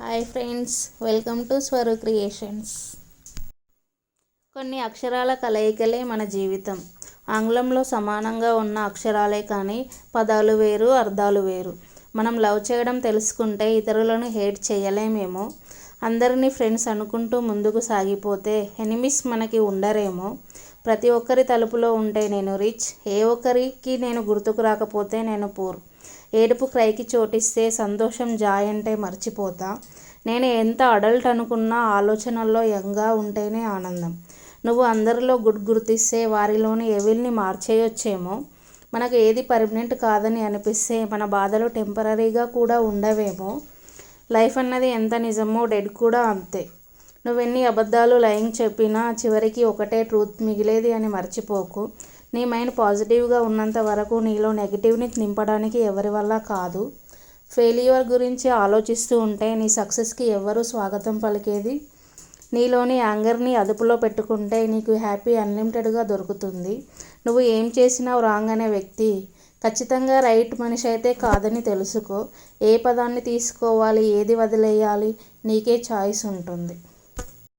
Hi friends welcome to Swaru creations. కొన్ని అక్షరాల కలయికలే మన జీవితం. ఆంగ్లంలో సమానంగా ఉన్న అక్షరాలే కానీ పదాలు వేరు అర్థాలు వేరు. మనం లవ్ చేయడం తెలుసుకుంటే ఇతరులను హేట్ చేయలేమేమో? అందరినీ ఫ్రెండ్స్ అనుకుంటూ ముందుకు సాగిపోతే ఎనిమిస్ మనకి ఉండరేమో? ప్రతి ఒక్కరి తలుపులో ఉంటే నేను రిచ్ ఏ ఒక్కరికి నేను గుర్తుకు రాకపోతే నేను పూర్. ఏడుపు క్రైకి చోటిస్తే సంతోషం జాయ్ అంటే మర్చిపోతా. నేను ఎంత అడల్ట్ అనుకున్నా ఆలోచనల్లో యంగా ఉంటేనే ఆనందం. నువ్వు అందరిలో గుడ్ గుర్తిస్తే వారిలోని ఎవిల్ని మార్చేయొచ్చేమో? మనకు ఏది పర్మనెంట్ కాదని అనిపిస్తే మన బాధలు టెంపరీగా కూడా ఉండవేమో? లైఫ్ అన్నది ఎంత నిజమో డెడ్ కూడా అంతే. నువ్వెన్ని అబద్ధాలు లయింగ్ చెప్పినా చివరికి ఒకటే ట్రూత్ మిగిలేది అని మర్చిపోకు. నీ మైండ్ పాజిటివ్గా ఉన్నంత వరకు నీలో నెగిటివ్ని నింపడానికి ఎవరి వల్ల కాదు. ఫెయిల్యూర్ గురించి ఆలోచిస్తూ ఉంటే నీ సక్సెస్కి ఎవరు స్వాగతం పలికేది? నీలోని యాంగర్ని అదుపులో పెట్టుకుంటే నీకు హ్యాపీ అన్లిమిటెడ్గా దొరుకుతుంది. నువ్వు ఏం చేసినావు రాంగ్ అనే వ్యక్తి. ఖచ్చితంగా రైట్ మనిషి అయితే కాదని తెలుసుకో. ఏ పదాన్ని తీసుకోవాలి ఏది వదిలేయాలి నీకే చాయిస్ ఉంటుంది.